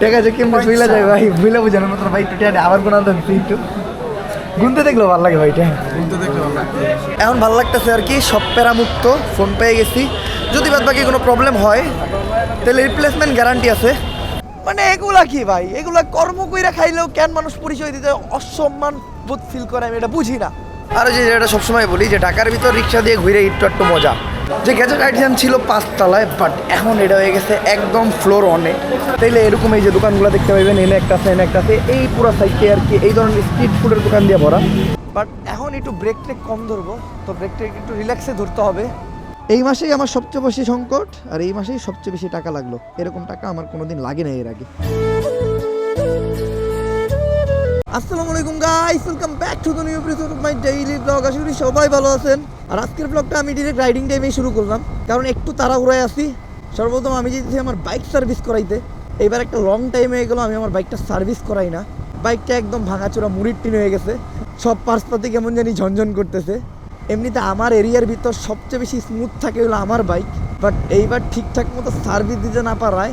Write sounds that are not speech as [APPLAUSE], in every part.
ঠিক আছে কেমন বুঝলা যায় ভাই বুঝলে বুঝানোর মতো ভাই একটু টিয়া আবার কোনো দিচ্ছি একটু। গুনতে দেখল ভালো লাগে ভাই টিয়া এখন ভালো লাগতেছে আর কি সব প্যারামুক্ত ফোন পেয়ে গেছি। যদি বাদ বাকি কোনো প্রবলেম হয় তাহলে রিপ্লেসমেন্ট গ্যারান্টি আছে। মানে এগুলা কি ভাই? এগুলা কর্ম কইরা খাইলেও কেন মানুষ পরিচয় দিতে অসম্মান বোধ ফিল করে আমি এটা বুঝি না। আর যে যেটা সবসময় বলি যে ঢাকার ভিতর রিক্সা দিয়ে ঘুরে একটু একটু মজা। যে গ্যাজেট আইটেম ছিল পাঁচতলায় বাট এখন এটা হয়ে গেছে একদম ফ্লোর অনে তাইলে এরকম এই যে দোকানগুলো দেখতে পাইবেন, এনে একটা আছে, এনে একটা আছে, এই পুরো সাইডে আর কি, এই ধরনের স্ট্রিট ফুডের দোকান দিয়ে ভরা। বাট এখন একটু ব্রেক ট্রেক কম ধরবো, তো ব্রেক ট্রেক একটু রিল্যাক্সে ধরতে হবে। এই মাসেই আমার সবচেয়ে বেশি সংকট, আর এই মাসেই সবচেয়ে বেশি টাকা লাগল। এরকম টাকা আমার কোনোদিন লাগে না এর আগে। আসসালামু আলাইকুম guys welcome back to the new episode of my daily blog আশা করি সবাই ভালো আছেন। আর আজকের ব্লগটা আমি ডিরেক্ট রাইডিং টাইমেই শুরু করলাম। কারণ একটু তাড়াহুড়ায় আছি। সর্বপ্রথম আমি যেতেছি আমার বাইক সার্ভিস করাইতে। এইবার একটা লং টাইম হয়ে গেল, আমি আমার বাইকটা সার্ভিস করাই না। বাইকটা একদম ভাঙাচোরা মুড়ির টিন হয়ে গেছে। সব পার্সপাতি কেমন জানি ঝনঝন করতেছে। এমনিতে আমার এরিয়ার ভিতর সবচেয়ে বেশি স্মুথ থাকে হলো আমার বাইক বাট এইবার ঠিকঠাক মতো সার্ভিস দিতে না পারায়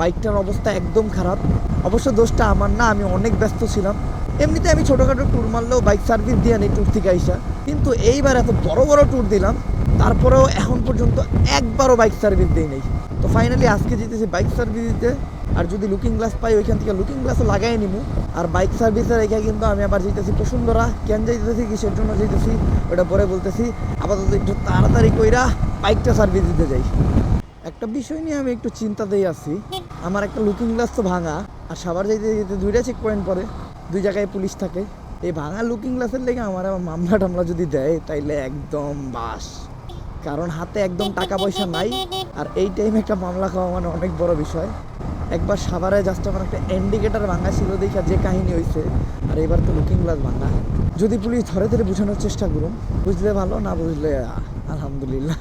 বাইকটার অবস্থা একদম খারাপ। অবশ্য দোষটা আমার না, আমি অনেক ব্যস্ত ছিলাম। এমনিতে আমি ছোটোখাটো ট্যুর মারলেও বাইক সার্ভিস দিয়ে নেই ট্যুর থেকে আইসা। কিন্তু এইবার এত বড় বড় ট্যুর দিলাম, তারপরেও এখন পর্যন্ত একবারও বাইক সার্ভিস দিই নেই। তো ফাইনালি আজকে যেতেছি বাইক সার্ভিস দিতে। আর যদি লুকিং গ্লাস পাই, ওইখান থেকে লুকিং গ্লাসও লাগাই নিমু। আর বাইক সার্ভিসের রেখে কিন্তু আমি আবার যেতেছি বসুন্ধরা। কেন যাইতেছি কিসের জন্য যেতেছি ওটা পরে বলতেছি। আপাতত একটু তাড়াতাড়ি কইরা বাইকটা সার্ভিস দিতে যাই। একটা বিষয় নিয়ে আমি একটু চিন্তাতেই আছি। আমার একটা লুকিং গ্লাস তো ভাঙা, আর সাবার যাইতে যেতে দুইটা চেক পয়েন্ট পরে দুই জায়গায় পুলিশ থাকে। এই ভাঙা লুকিং গ্লাসের লেগে আমার আবার মামলা টামলা যদি দেয়, তাইলে একদম বাস। কারণ হাতে একদম টাকা পয়সা নাই, আর এই টাইমে একটা মামলা খাওয়া মানে অনেক বড় বিষয়। একবার সাভারে জাস্ট আমার একটা ইন্ডিকেটার ভাঙা ছিল দেখা যে কাহিনী হয়েছে আর এবার তো লুকিং গ্লাস ভাঙা। যদি পুলিশ ধরে ধরে বোঝানোর চেষ্টা করুন, বুঝলে ভালো, না বুঝলে, আলহামদুলিল্লাহ।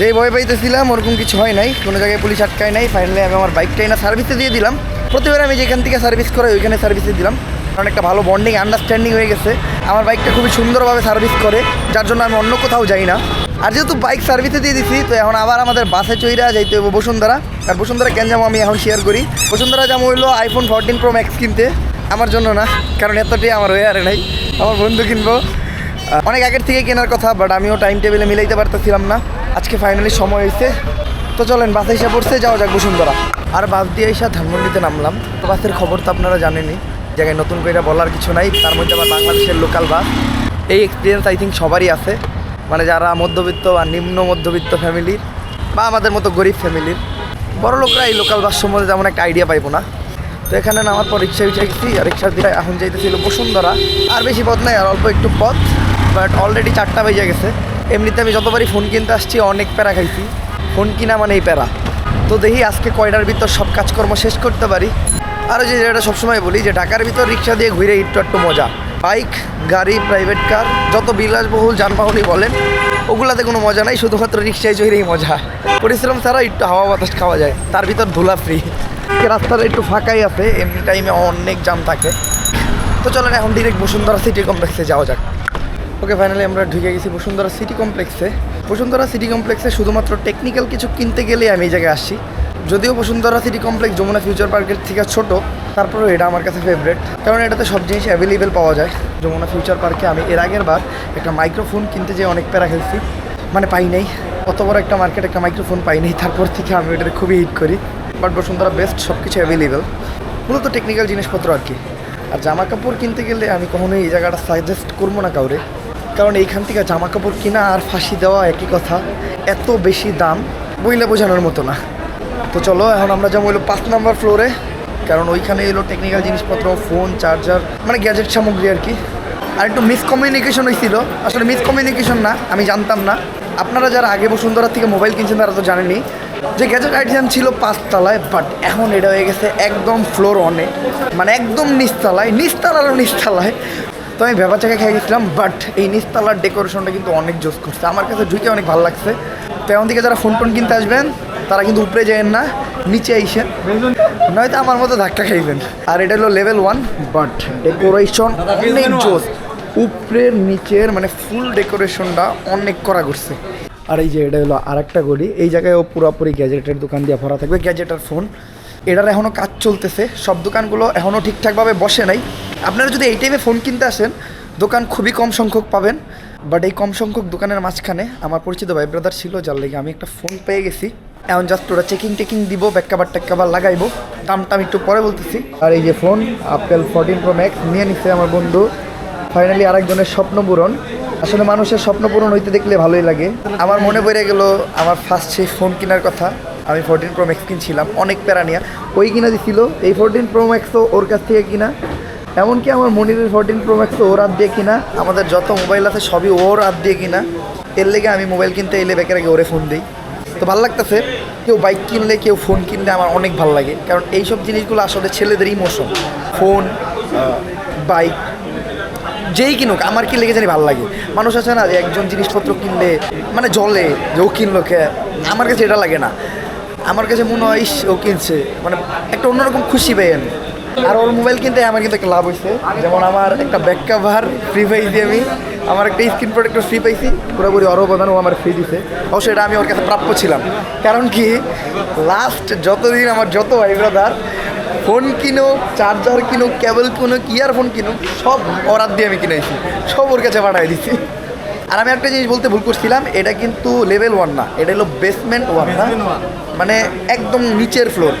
যে ভয় পাইতেছিলাম, ওরকম কিছু হয় নাই, কোনো জায়গায় পুলিশ আটকায় নাই ফাইনালি আমি আমার বাইকটাই না সার্ভিসে দিয়ে দিলাম। প্রতিবার আমি যেখান থেকে সার্ভিস করাই, ওইখানে সার্ভিসে দিলাম। কারণ একটা ভালো বন্ডিং আন্ডারস্ট্যান্ডিং হয়ে গেছে। আমার বাইকটা খুবই সুন্দরভাবে সার্ভিস করে, যার জন্য আমি অন্য কোথাও যাই না। আর যেহেতু বাইক সার্ভিসে দিয়ে দিছি, তো এখন আবার আমাদের বাসে চইরা যাইতে হবে বসুন্ধরা। আর বসুন্ধরা কেন যাব আমি এখন শেয়ার করি? বসুন্ধরা যাব হইল আইফোন ফোরটিন প্রো ম্যাক্স কিনতে, আমার জন্য না, কারণ এতটাই আমার হয়ে আরে নাই, আমার বন্ধু কিনবো। অনেক আগের থেকে কেনার কথা বাট আমিও টাইম টেবিলে মিলাইতে পারতেছিলাম না। আজকে ফাইনালি সময় হয়েছে তো চলেন, বাসে এসে পড়ছে, যাওয়া যাক বসুন্ধরা আর বাস দিয়ে এসে ধানমন্ডিতে নামলাম। তো বাসের খবর তো আপনারা জানেনই। জায়গায় নতুন করে বলার কিছু নাই। তার মধ্যে আবার বাংলাদেশের লোকাল বাস। এই এক্সপিরিয়েন্স আই থিঙ্ক সবারই আছে। মানে যারা মধ্যবিত্ত বা নিম্ন মধ্যবিত্ত ফ্যামিলির বা আমাদের মতো গরিব ফ্যামিলির বড় লোকরা এই লোকাল বাস সম্বন্ধে তেমন একটা আইডিয়া পাইবো না। তো এখানে নামার পর রিক্সা রিক্সা গেছি, আর রিক্সা দিয়ে এখন যাইতেছিল বসুন্ধরা। আর বেশি পথ নাই, আর অল্প একটু পথ বাট অলরেডি চারটা বেজে গেছে। এমনিতে আমি যতবারই ফোন কিনতে আসছি, অনেক প্যারা খাইছি। ফোন কিনা মানে এই প্যারা। তো দেখি আজকে কয়টার ভিতর সব কাজকর্ম শেষ করতে পারি। আর যে যেটা সবসময় বলি, যে ঢাকার ভিতর রিক্সা দিয়ে ঘুরে একটু একটু মজা। বাইক, গাড়ি প্রাইভেট কার যত বিলাসবহুল যানবাহনই বলেন, ওগুলাতে কোনো মজা নাই, শুধুমাত্র রিক্সায় চড়েই মজা। পরিশ্রম ছাড়া একটু হাওয়া বাতাস খাওয়া যায়, তার ভিতর ধুলা ফ্রি রাস্তাটা একটু ফাঁকাই আছে, এমনি টাইমে অনেক জাম থাকে। তো চলেন এখন ডিরেক্ট বসুন্ধরা সিটি কমপ্লেক্সে যাওয়া যাক। ওকে ফাইনালি আমরা ঢুকে গেছি বসুন্ধরা সিটি কমপ্লেক্সে। বসুন্ধরা সিটি কমপ্লেক্সে শুধুমাত্র টেকনিক্যাল কিছু কিনতে গেলে আমি এই জায়গায় আসছি। যদিও Bashundhara city complex Jamuna future পার্কের থেকে ছোট, তারপরেও এটা আমার কাছে ফেভারেট কারণ এটাতে সব জিনিস অ্যাভেলেবেল পাওয়া যায়। যমুনা ফিউচার পার্কে আমি এর আগের বার একটা মাইক্রোফোন কিনতে যেয়ে অনেক প্যারা খেলছি। মানে পাই নাই। অত বড় একটা মার্কেট একটা মাইক্রোফোন পাই নাই। তারপর থেকে আমি এটাতে খুবই হিট করি। বাট বসুন্ধরা বেস্ট সব কিছু অ্যাভেলেবেল মূলত টেকনিক্যাল জিনিসপত্র আর কি। আর জামা কাপড় কিনতে গেলে আমি কখনোই এই জায়গাটা সাজেস্ট করব না কাউরে। কারণ এইখান থেকে জামা কাপড় কিনা আর ফাঁসি দেওয়া একই কথা। এত বেশি দাম বইলে বোঝানোর মতো না। তো চলো, এখন আমরা যাব হলো পাঁচ নাম্বার ফ্লোরে কারণ ওইখানে এলো টেকনিক্যাল জিনিসপত্র ফোন চার্জার মানে গ্যাজেট সামগ্রী আর কি। আর একটু মিসকমিউনিকেশন হয়েছিল আসলে মিসকমিউনিকেশন না, আমি জানতাম না। আপনারা যারা আগে বসুন্ধরা থেকে মোবাইল কিনছেন তারা তো জানেনি যে গ্যাজেট আইটেম ছিল পাঁচতলায় বাট এখন এটা হয়ে গেছে একদম ফ্লোর অনে মানে একদম নিচতলায় নিচতলারও নিচতলায়। তো আমি ভেবা চাকা খেয়ে গেছিলাম বাট এই নিচতলার ডেকোরেশনটা কিন্তু অনেক জোস করছে। আমার কাছে ঢুকে অনেক ভালো লাগছে। তো এমন দিকে যারা ফোন টোন কিনতে আসবেন, তারা কিন্তু উপরে যাবেন না, নিচে আইসেন। নয়তো আমার মতো ধাক্কা খাইবেন। আর এটা হলো লেভেল ওয়ান বাট ডেকোরেশন অনেক জোস। উপরের নিচের মানে ফুল ডেকোরেশনটা অনেক করা করছে। আর এই যে এটা হলো আর একটা গলি। এই জায়গায় ও পুরোপুরি গ্যাজেটের দোকান দিয়ে ভরা থাকবে গ্যাজেট আর ফোন এটার এখনও কাজ চলতেছে। সব দোকানগুলো এখনও ঠিকঠাকভাবে বসে নাই। আপনারা যদি এই টাইমে ফোন কিনতে আসেন, দোকান খুবই কম সংখ্যক পাবেন। বাট এই কম সংখ্যক দোকানের মাঝখানে আমার পরিচিত ভাই ব্রাদার ছিল, যার লেগে আমি একটা ফোন পেয়ে গেছি। এখন জাস্ট ওরা চেকিং টেকিং দিব ব্যাক কাভার ট্যাক কাভার লাগাইবো। দামটা আমি একটু পরে বলতেছি। আর এই যে phone Apple fourteen Pro Max নিয়ে নিচ্ছে আমার বন্ধু। ফাইনালি আরেকজনের স্বপ্ন পূরণ। আসলে মানুষের স্বপ্ন পূরণ হইতে দেখলে ভালোই লাগে। আমার মনে পড়ে গেল আমার ফার্স্ট সেই ফোন কেনার কথা। আমি ফোরটিন প্রো ম্যাক্স কিনছিলাম, অনেক প্যারা নিয়ে। ওই কিনা দিছিল, এই ফোরটিন প্রো ম্যাক্সও ওর কাছ থেকে কিনা। এমনকি আমার মনিরের ফোরটিন প্রো তো ওর হাত দিয়ে কিনা, আমাদের যত মোবাইল আছে সবই ওর হাত দিয়ে কিনা। এর লেগে আমি মোবাইল কিনতে এলে বেকার আগে ওরে ফোন দিই। তো ভালো লাগতেছে, কেউ বাইক কিনলে, কেউ ফোন কিনলে আমার অনেক ভালো লাগে। কারণ এইসব জিনিসগুলো আসলে ছেলেদের ইমোশন ফোন বাইক যেই কিনুক, আমার কি লেগে জানি ভালো লাগে। মানুষ আছে না যে একজন জিনিসপত্র কিনলে মানে জলে যে ও কিনলো কে, আমার কাছে এটা লাগে না। আমার কাছে মনে হয় ও কিনছে। মানে একটা অন্যরকম খুশি পাই আমি। আর ওর মোবাইল কিনতে আমার কিন্তু একটা লাভ হয়েছে যেমন আমার একটা ব্যাক কাভার ফ্রি পাইছি আমি। আমার একটা স্ক্রিন প্রোটেক্টর ফ্রি পাইছি। পুরোপুরি অরো প্রধান ও আমার ফ্রি দিছে। অবশ্যই এটা আমি ওর কাছে প্রাপ্য ছিলাম। কারণ কি লাস্ট যতদিন আমার যত ভাই ব্রাদার ফোন কিনো চার্জার কিনো কেবল কিনুক ইয়ারফোন কিনো সব অর্ডার দিয়ে আমি কিনেছি সব ওর কাছে পাঠাই দিছি। আর আমি একটা জিনিস বলতে ভুল করছিলাম এটা কিন্তু লেভেল ওয়ান না। এটা হলো বেসমেন্ট ওয়ান না? মানে একদম নিচের ফ্লোর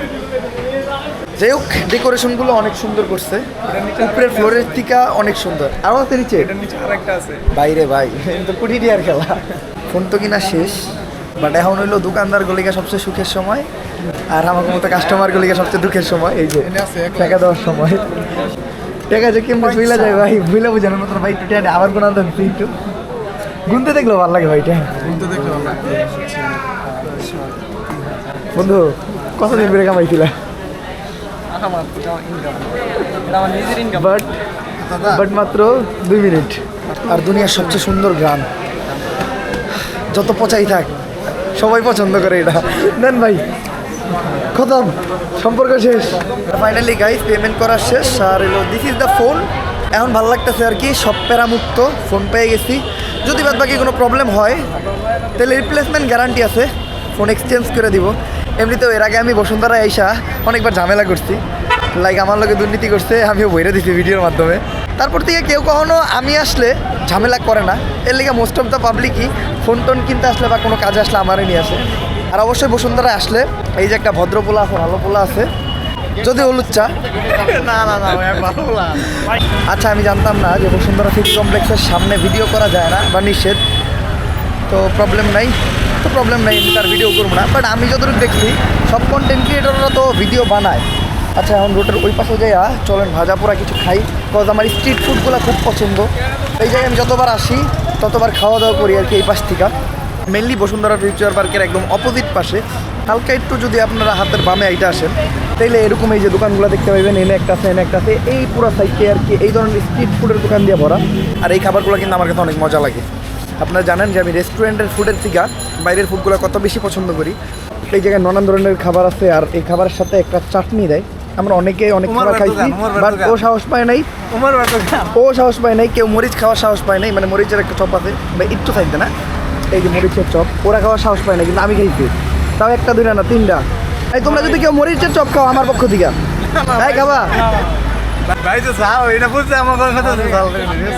যাই হোক ডেকোরেশনগুলো অনেক সুন্দর করছে। উপরের ফ্লোরের থেকে অনেক সুন্দর। আরও আছে নিচে? নিচে আরেকটা আছে। বাইরে ভাই তো কুটি আর খেলা। ফোন তো কিনা শেষ বাট এখন হইল দোকানদার গলিকা সবচেয়ে সুখের সময় আর আমার মতো কাস্টমার গলিকা সবচেয়ে দুঃখের সময় এই যে টাকা দেওয়ার সময়। ঠিক আছে কেমন ভুলা যায় ভাই ভুলে বুঝানোর মতো ভাই একটু টেনে আবার কোনো আনতেন একটু। গুনতে দেখল ভালো লাগে ভাই টেন। বলতে দেখলে। বন্ধু কতদিন করে কামাইছিলা? আমার এটা এটা আমার নিজের income। বাট বাট মাত্র দুই মিনিট। আর দুনিয়ার সবচেয়ে সুন্দর গ্রাম। যত পচাই থাক সবাই পছন্দ করে এটা। নেন ভাই খতম সম্পর্ক শেষ। ফাইনালি গাইস পেমেন্ট করা শেষ। আর এলো দিস ইজ দ্য ফোন এখন ভালো লাগতেছে আর কি সব প্যারামুক্ত। ফোন পেয়ে গেছি। যদি বাদ বাকি কোনো প্রবলেম হয় তাহলে রিপ্লেসমেন্ট গ্যারান্টি আছে। ফোন এক্সচেঞ্জ করে দিব। এমনিতেও এর আগে আমি বসুন্ধরা আইসা অনেকবার ঝামেলা করছি। লাইক আমার লোকে দুর্নীতি করছে আমিও বইরে দিছি ভিডিওর মাধ্যমে। তারপর থেকে কেউ কখনো আমি আসলে ঝামেলা করে না। এর লিগে মোস্ট অফ দ্য পাবলিকই ফোন টোন কিনতে আসলে বা কোনো কাজে আসলে আমারই নিয়ে আসে। আর অবশ্যই বসুন্ধরা আসলে এই যে একটা ভদ্র পোলা আছে ভালো পোলা আছে যদি হলুচ্চা না না না না। আচ্ছা আমি জানতাম না যে বসুন্ধরা সিটি কমপ্লেক্সের সামনে ভিডিও করা যায় না বা নিষেধ। তো প্রবলেম নাই। তো প্রবলেম নাই, আমি তার ভিডিও করব না। বাট আমি যতটুকু দেখছি, সব কন্টেন্ট ক্রিয়েটররা তো ভিডিও বানায়। আচ্ছা এখন রোডের ওই পাশে যাইয়া চলেন, ভাজা পোড়া কিছু খাই। বিকজ আমার স্ট্রিট ফুডগুলো খুব পছন্দ। এই জায়গায় আমি যতবার আসি, ততবার খাওয়া দাওয়া করি আর কি এই পাশ থেকে। মেনলি বসুন্ধরা ফিউচার পার্কের একদম অপোজিট পাশে। হালকা একটু যদি আপনারা হাতের বামে আইটা আসেন, তাইলে এরকম এই যে দোকানগুলো দেখতে পাবেন এনে একটা আছে এনে একটা আছে, এই পুরো সাইডে আর কি, এই ধরনের স্ট্রিট ফুডের দোকান দিয়ে ভরা। আর এই খাবারগুলো কিন্তু আমার কাছে অনেক মজা লাগে। আপনারা জানেন যে আমি রেস্টুরেন্টের ফুডের থেকে বাইরের ফুডগুলো কত বেশি পছন্দ করি। এই জায়গায় নানান ধরনের খাবার আছে আর এই খাবারের সাথে একটা চাটনি দেয়। আমরা অনেকে অনেক খাবার খাইছি বাট ও সাহস পায় নাই। ও সাহস পায় নাই কেউ মরিচ খাওয়ার সাহস পায় নাই মানে মরিচের একটা চপ আছে বা একটু থাকবে না। এই যে মরিচের চপ ওরা খাওয়ার সাহস পায় না কিন্তু আমি খাইছি। তাও একটা দুইটা না তিনটা। এই তোমরা যদি কেউ মরিচের চপ খাও আমার পক্ষ থেকে। তাই খাবা।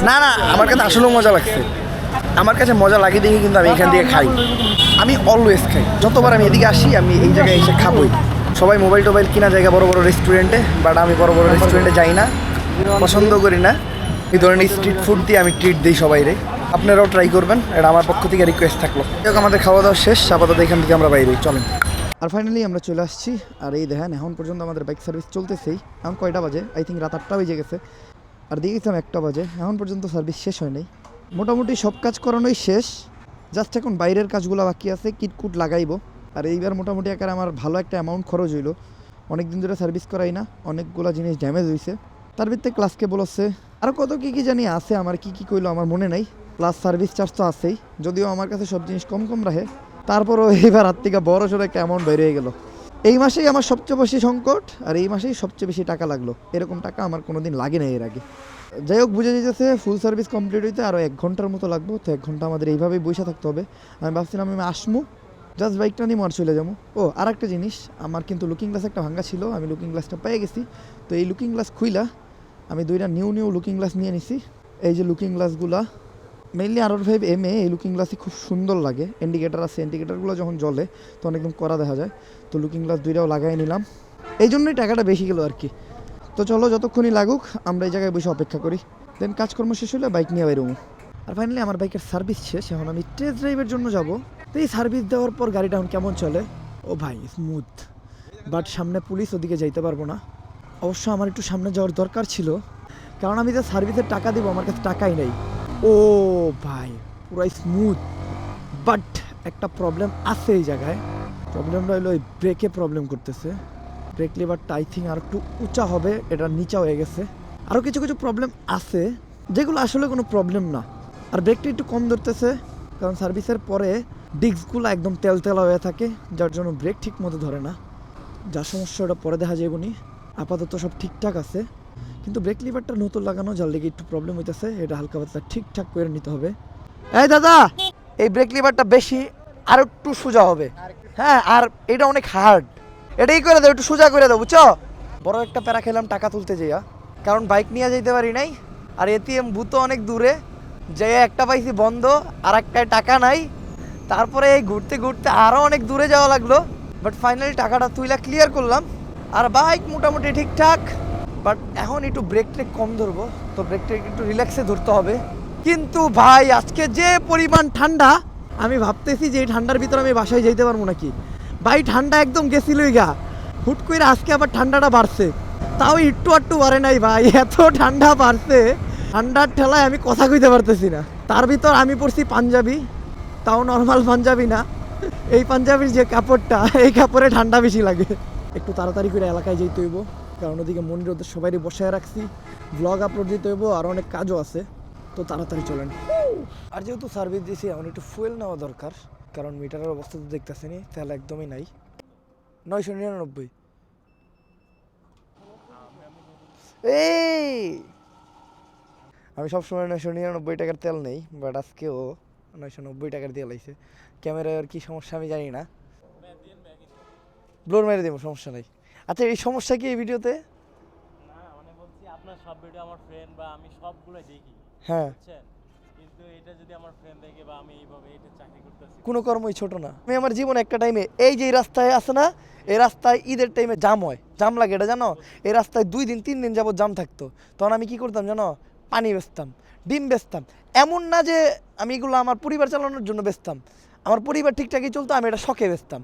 না না আমার কাছে আসলেও মজা লাগছে। আমার কাছে মজা লাগে দেখি কিন্তু আমি এখান থেকে খাই। আমি অলওয়েজ খাই। যতবার আমি এদিকে আসি, আমি এই জায়গায় এসে খাবই। সবাই মোবাইল টোবাইল কিনা জায়গা বড় বড় রেস্টুরেন্টে বাট আমি বড় বড় রেস্টুরেন্টে যাই না। পছন্দ করি না। এই ধরনের স্ট্রিট ফুড দিয়ে আমি ট্রিট দিই সবাইরে। আপনারাও ট্রাই করবেন। এটা আমার পক্ষ থেকে রিকোয়েস্ট থাকল। যাই আমাদের খাওয়া দাওয়া শেষ। আপাতত এখান থেকে আমরা বাইরে। চলেন। আর ফাইনালি আমরা চলে আসছি। আর এই দেখেন, এখন পর্যন্ত আমাদের বাইক সার্ভিস চলতেছেই। এখন কয়টা বাজে? আই থিঙ্ক রাত আটটা বেজে গেছে। আর দিয়ে গেছিলাম একটা বাজে। এখন পর্যন্ত সার্ভিস শেষ হয় নাই। মোটামুটি সব কাজ করানোই শেষ। জাস্ট এখন বাইরের কাজগুলো বাকি আছে, কিটকুট লাগাইবো। আর এইবার মোটামুটি আকারে আমার ভালো একটা অ্যামাউন্ট খরচ হইল। অনেক দিন ধরে সার্ভিস করাই না, অনেকগুলো জিনিস ড্যামেজ হয়েছে তার ভিত্তে ক্লাসকে কেবল আর কত কী কী জানি আছে, আমার কি কি কইলো আমার মনে নাই। প্লাস সার্ভিস চার্জ তো আছেই। যদিও আমার কাছে সব জিনিস কম কম রাখে, তারপরও এইবার হাত থেকে বড় সড়ো একটা অ্যামাউন্ট বেরিয়ে গেল। এই মাসেই আমার সবচেয়ে বেশি সংকট আর এই মাসেই সবচেয়ে বেশি টাকা লাগল। এরকম টাকা আমার কোনোদিন লাগে না এর আগে। যাই হোক, বুঝে যেতেছে ফুল সার্ভিস কমপ্লিট হইতে আরও এক ঘণ্টার মতো লাগবো, তো এক ঘণ্টা আমাদের এইভাবেই বসে থাকতে হবে। আমি ভাবছিলাম আমি আসমু জাস্ট বাইকটা নিয়ে মার চলে যাব। ও আর একটা জিনিস, আমার কিন্তু লুকিং গ্লাস একটা ভাঙ্গা ছিল, আমি লুকিং গ্লাসটা পেয়ে গেছি। তো এই লুকিং গ্লাস খুইলা, আমি দুইটা নিউ নিউ লুকিং গ্লাস নিয়ে নিছি। এই যে লুকিং গ্লাসগুলা মেইনলি আর ফাইভ এম এ এই লুকিং গ্লাসই খুব সুন্দর লাগে। ইন্ডিকেটার আছে ইন্ডিকেটারগুলো যখন জ্বলে, তখন একদম করা দেখা যায়। তো লুকিং গ্লাস দুইটাও লাগাই নিলাম। এই জন্যই টাকাটা বেশি গেল আর কি। তো চলো, যতক্ষণই লাগুক, আমরা এই জায়গায় বসে অপেক্ষা করি। দেন কাজকর্ম শেষ হলে বাইক নিয়ে বেরোবো। আর ফাইনালি আমার বাইকের সার্ভিস শেষ। এখন আমি টেস্ট ড্রাইভের জন্য যাব। তো এই সার্ভিস দেওয়ার পর গাড়িটা এখন কেমন চলে? ও ভাই স্মুথ বাট সামনে পুলিশ, ওদিকে যাইতে পারব না। অবশ্য আমার একটু সামনে যাওয়ার দরকার ছিল। কারণ আমি যে সার্ভিসের টাকা দিব, আমার কাছে টাকাই নেই। ও ভাই, পুরাই স্মুথ বাট একটা প্রবলেম আছে এই জায়গায়। প্রবলেমটা হলো ওই ব্রেকে প্রবলেম করতেছে। ব্রেক লিভারটা আই থিঙ্ক আর একটু উঁচা হবে, এটা নিচা হয়ে গেছে। আরও কিছু কিছু প্রবলেম আছে, যেগুলো আসলে কোনো প্রবলেম না। আর ব্রেকটা একটু কম ধরতেছে, কারণ সার্ভিসের পরে ডিস্কগুলো একদম তেল তেলা হয়ে থাকে, যার জন্য ব্রেক ঠিক মতো ধরে না। যা সমস্যা ওটা পরে দেখা যাবে নি আপাতত সব ঠিকঠাক আছে। কিন্তু ব্রেক লিভারটা নতুন লাগানো যার লেগে একটু প্রবলেম হইতেছে, এটা হালকা পাতলা ঠিকঠাক করে নিতে হবে। এই দাদা, এই ব্রেক লিভারটা বেশি আর একটু সোজা হবে। হ্যাঁ আর এটা অনেক হার্ড এটাই করে দাও, একটু সোজা করে দাও, বুঝছ? বড় একটা প্যারা খেলাম, টাকা তুলতে যাইয়া। কারণ বাইক নিয়ে যাইতে পারি নাই, আর এটিএম বুথও অনেক দূরে। যে একটা পাইছি বন্ধ, আর একটায় টাকা নাই। তারপরে এই ঘুরতে ঘুরতে আরও অনেক দূরে যাওয়া লাগল। বাট ফাইনালি টাকাটা তুইলা ক্লিয়ার করলাম। আর বাইক মোটামুটি ঠিকঠাক। বাট এখন একটু ব্রেক ট্রেক কম ধরবো, তো ব্রেক ট্রেক একটু রিল্যাক্সে ধরতে হবে। কিন্তু ভাই, আজকে যে পরিমাণ ঠান্ডা, আমি ভাবতেছি যে এই ঠান্ডার ভিতরে আমি বাসায় যেতে পারব নাকি? ভাই, ঠান্ডা একদম গেছিলই গা। হুট করে আজকে আবার ঠান্ডাটা বাড়ছে। তাও একটু আটটু বাড়ে নাই ভাই, [LAUGHS] এত ঠান্ডা বাড়ছে। ঠান্ডার ঠেলায় আমি কথা কইতে পারতেছি না। তার ভিতর আমি পড়ছি পাঞ্জাবি, তাও নর্মাল পাঞ্জাবি না। এই পাঞ্জাবির যে কাপড়টা, এই কাপড়ে ঠান্ডা বেশি লাগে। একটু তাড়াতাড়ি করে এলাকায় যেতে হইব। কারণ ওদিকে মনির ওদের সবাই বসায় রাখছি। ব্লগ আপলোড দিতে হইব, আর অনেক কাজও আছে। তো তাড়াতাড়ি চলেন। আর যেহেতু সার্ভিস দিয়েছি এখন একটু ফুয়েল নেওয়া দরকার। কারণ মিটারের অবস্থা তো দেখতেছেনি তেল একদমই নাই। নয়শো নিরানব্বই। এই! আমি সবসময় নয়শো নিরানব্বই টাকার তেল নেই বাট আজকেও নয়শো নব্বই টাকার দিয়ে লাইছে ক্যামেরার কি সমস্যা আমি জানি না। ব্লোর মেরে দেবো, সমস্যা নাই। আচ্ছা এই সমস্যা কি এই ভিডিওতে? না মানে বলছি আপনার সব ভিডিও আমার ফ্রেন্ড বা আমি সবগুলো দেখি হ্যাঁ। বুঝছেন? কিন্তু এটা যদি আমার ফ্রেন্ড দেখে বা আমি এইভাবে এটা চাকরি করতেছি কোনো কর্মই ছোট না। আমি আমার জীবনে একটা টাইমে এই যে এই রাস্তায় আছে না এই রাস্তায় ঈদের টাইমে জাম হয়। জাম লাগে এটা জানো? এই রাস্তায় দুই দিন তিন দিন যাবত জাম থাকতো। তখন আমি কি করতাম জানো? পানি বেচতাম ডিম বেচতাম। এমন না যে আমি এগুলো আমার পরিবার চালানোর জন্য বেচতাম। আমার পরিবার ঠিকঠাকই চলতো আমি এটা শখে বেচতাম।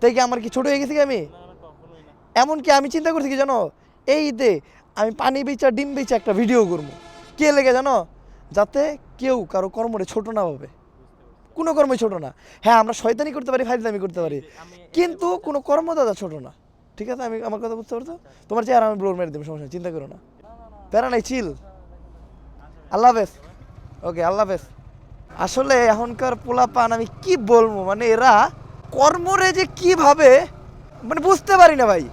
তাই কি আমার কি ছোট হয়ে গেছি কি আমি? এমনকি আমি চিন্তা করছি কি জানো? এই ঈদে আমি পানি বেচা ডিম বেচা একটা ভিডিও করব। কে লেগে জানো? যাতে কেউ কারও কর্মরে ছোট না ভাবে। কোনো কর্মই ছোট না। হ্যাঁ আমরা শয়তানি করতে পারি ফাইজলামি করতে পারি। কিন্তু কোনো কর্মদাতা ছোট না। ঠিক আছে? আমি আমার কথা বুঝতে পারছ? তোমার চেহারা আমি ব্লোর মেরে দেবো সমস্যা চিন্তা করো না। প্যারা নাই চিল আল্লাহ হাফেজ। ওকে আল্লাহ হাফেজ। আসলে এখনকার পোলাপান আমি কি বলব? মানে এরা কর্মরে যে কীভাবে মানে বুঝতে পারি না ভাই।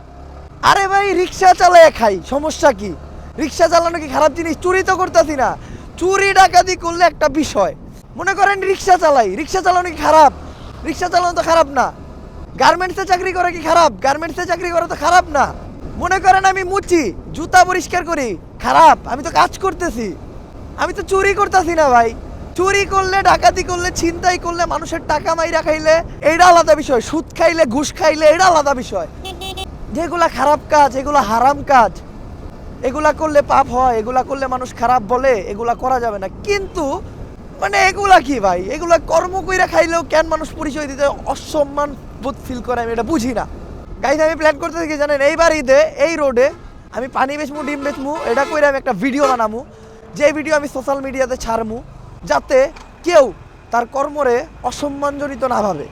আরে ভাই, রিক্সা চালায় খাই, সমস্যা কি? রিক্সা চালানো কি খারাপ জিনিস? চুরি তো করতেছি না। চুরি ডাকাতি করলে একটা বিষয়। মনে করেন রিক্সা চালাই, রিক্সা চালানো কি খারাপ? রিক্সা চালানো তো খারাপ না। গার্মেন্টসে চাকরি করা কি খারাপ? গার্মেন্টসে চাকরি করা তো খারাপ না। মনে করেন আমি মুচি, জুতা পরিষ্কার করি, খারাপ, আমি তো কাজ করতেছি। আমি তো চুরি করতেছি না ভাই। চুরি করলে, ডাকাতি করলে, ছিনতাই করলে, মানুষের টাকা মাইরা খাইলে এটা আলাদা বিষয়। সুদ খাইলে, ঘুষ খাইলে এটা আলাদা বিষয়। যেগুলা খারাপ কাজ, এগুলা হারাম কাজ, এগুলা করলে পাপ হয়, এগুলা করলে মানুষ খারাপ বলে, এগুলা করা যাবে না। কিন্তু মানে এগুলা কি ভাই? এগুলা কর্ম কইরা খাইলেও কেন মানুষ পরিচয় দিতে অসম্মান বোধ ফিল করে? আমি এটা বুঝি না। গাইজ আমি প্ল্যান করতে থাকি, জানেন, এইবার ঈদে, এই রোডে আমি পানি বেচমু, ডিম বেচমু, এটা কইরা আমি একটা ভিডিও বানামু। যে ভিডিও আমি সোশ্যাল মিডিয়াতে ছাড়মু, যাতে কেউ তার কর্মরে অসম্মানজনিত না ভাবে।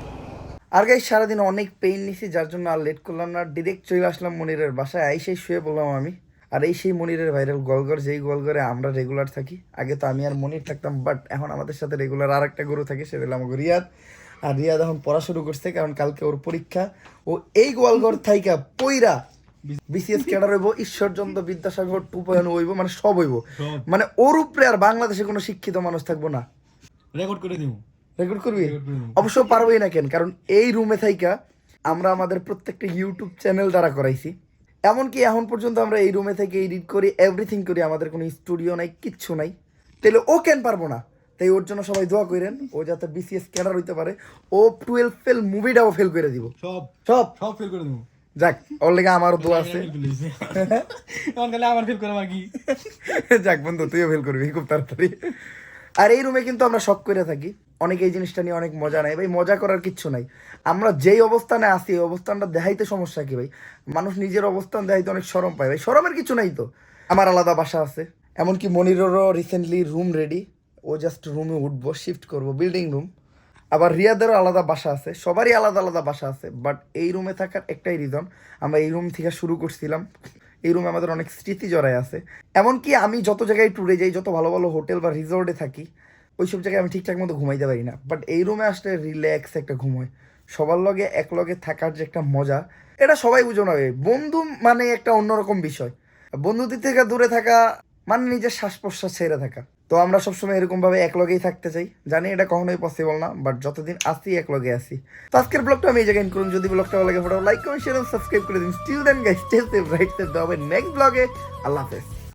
আর গাই সারাদিন অনেক পেইন নিছি যার জন্য আর লেট করলাম না। ডিরেক্ট চলে আসলাম মনিরের বাসায় আইসেই শুয়ে বললাম আমি। আর এই সেই মনিরের ভাইরাল গলঘর যেই গলঘরে আমরা রেগুলার থাকি আগে তো আমি আর মনির থাকতাম বাট এখন আমাদের সাথে রেগুলার আর একটা গরু থাকে সেটা আমাকে রিয়াদ। আর রিয়াদ এখন পড়া শুরু করছে কারণ কালকে ওর পরীক্ষা। ও এই গোয়ালঘর থাইকা পইরা বিসিএস ক্যাডার হইব ঈশ্বরচন্দ্র বিদ্যাসাগর টু পয়েন্ট হইব মানে সব হইব। মানে ওর উপরে আর বাংলাদেশে কোনো শিক্ষিত মানুষ থাকব না। রেকর্ড করে দিব রেকর্ড করবি? অবশ্য পারবোই না কেন কারণ এই রুমে থাইকা আমরা আমাদের প্রত্যেকটা ইউটিউব চ্যানেল দ্বারা করাইছি। এমনকি এখন পর্যন্ত আমরা এই রুমে থেকে এডিট করি এভরিথিং করি আমাদের কোনো স্টুডিও নাই কিচ্ছু নাই। তাহলে ও কেন পারব না? তাই ওর জন্য সবাই দোয়া করেন ও যাতে বিসিএস ক্যাডার হইতে পারে ও টুয়েলভ ফেল মুভিটাও ফেল করে দিব। সব সব। সব ফেল করে দেবো। যাক ওর লেগে আমারও দোয়া আছে। আমার ফেল করে যাক বন্ধু তুইও ফেল করবি খুব তাড়াতাড়ি। আর এই রুমে কিন্তু আমরা শখ করে থাকি। অনেকে এই জিনিসটা নিয়ে অনেক মজা নেয়। ভাই, মজা করার কিচ্ছু নাই। আমরা যেই অবস্থানে আছি, এই অবস্থানটা দেখাইতে সমস্যা কি, ভাই? মানুষ নিজের অবস্থান দেখাইতে অনেক সরম পায়, ভাই। সরমের কিছু নাই তো। আমার আলাদা বাসা আছে। এমনকি মনিরেরও রিসেন্টলি রুম রেডি ও জাস্ট রুমে উঠবো শিফট করব বিল্ডিং রুম আবার রিয়াদেরও আলাদা বাসা আছে। সবারই আলাদা আলাদা বাসা আছে। বাট এই রুমে থাকার একটাই রিজন আমরা এই রুম থেকে শুরু করছিলাম। এই রুমে আমাদের অনেক স্মৃতি জড়ায় আছে। এমনকি আমি যত জায়গায় ট্যুরে যাই, যত ভালো ভালো হোটেল বা রিসোর্টে থাকি ওইসব জায়গায় আমি ঠিকঠাক মতো ঘুমাইতে পারি না। বাট এই রুমে আসলে রিল্যাক্স একটা ঘুম হয়। সবার লগে এক লগে থাকার যে একটা মজা, এটা সবাই বুঝো না বন্ধু মানে একটা অন্যরকম বিষয়। বন্ধুদের থেকে দূরে থাকা মানে নিজের শ্বাস প্রশ্বাস ছেড়ে থাকা। তো আমরা সবসময় এরকম ভাবে এক লগেই থাকতে চাই। জানি এটা কখনোই পসিবল না বাট যতদিন আসি এক লগে আসি তো আজকের ব্লগটা আমি এই জায়গায় করুন। যদি ব্লগটা ভালো লাগে photo like comment share subscribe করে দিন। Still then guys stay safe right safe হবে নেক্সট ব্লগে আল্লাহ হাফেজ।